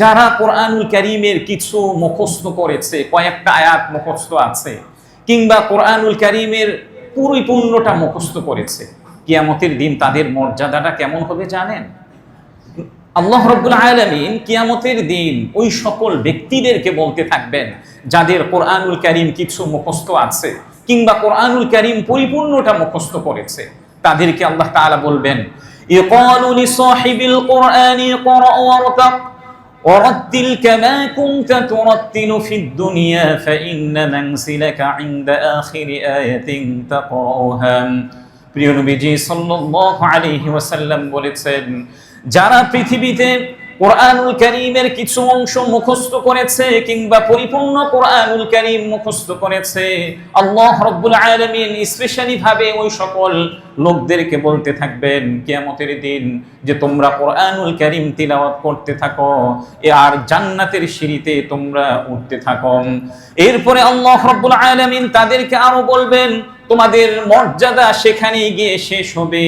যারা কোরআনুল করিমের কিছু মুখস্থ করেছে, কয়েকটা আয়াত মুখস্থ আছে, কিংবা কোরআনুল করিমের পরিপূর্ণটা মুখস্থ করেছে, কিয়ামতের দিন তাদের মর্যাদাটা কেমন হবে জানেন? আল্লাহ রব্বুল আলমিন কিয়ামতের দিন ওই সকল ব্যক্তিদেরকে বলতে থাকবেন, যাদের কোরআনুল করিম কিছু মুখস্থ আছে, কিংবা কোরআনুল করিম পরিপূর্ণটা মুখস্থ করেছে, তাদেরকে আল্লাহ তাআলা বলবেন ورتل كما كنت ترتل في الدنيا فإن منزلك عند آخر آية تقرأها প্রিয় নবীজি সাল্লাল্লাহু আলাইহি ওয়াসাল্লাম বলেছেন যারা পৃথিবীতে কোরআনুল কারীমের কিছু অংশ মুখস্থ করেছে কিংবা পরিপূর্ণ কোরআনুল কারীম মুখস্থ করেছে। আল্লাহ রাব্বুল আলামিন স্পেশালি ভাবে ওই সকল লোকদেরকে বলতে থাকবেন, কিয়ামতের দিন যে তোমরা কোরআনুল কারীম তিলাওয়াত করতে থাকো আর জান্নাতের সিঁড়িতে তোমরা উঠতে থাকো। এরপরে আল্লাহ রাব্বুল আলামিন তাদেরকে আরও বলবেন তোমাদের মর্যাদা সেখানে গিয়ে শেষ হবে,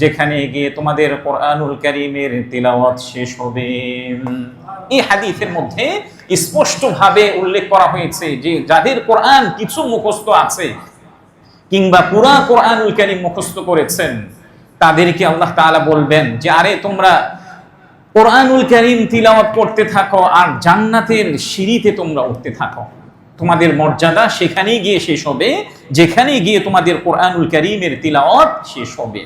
যেখানে গিয়ে তোমাদের কোরআনুল কারীমের তিলাওয়াত শেষ হবে। এই হাদিসের মধ্যে স্পষ্টভাবে উল্লেখ করা হয়েছে যে যাদের কোরআন কিছু মুখস্থ আছে কিংবা পুরা কোরআনুল কারীম মুখস্থ করেছেন, তাদেরকে আল্লাহ তাআলা বলবেন যে, আরে, তোমরা কোরআনুল কারীম তিলাওয়াত করতে থাকো আর জান্নাতের সিঁড়িতে তোমরা উঠতে থাকো। তোমাদের মর্যাদা সেখানেই গিয়ে শেষ হবে যেখানে গিয়ে তোমাদের কোরআনুল করিমের তিলাওয়াত শেষ হবে।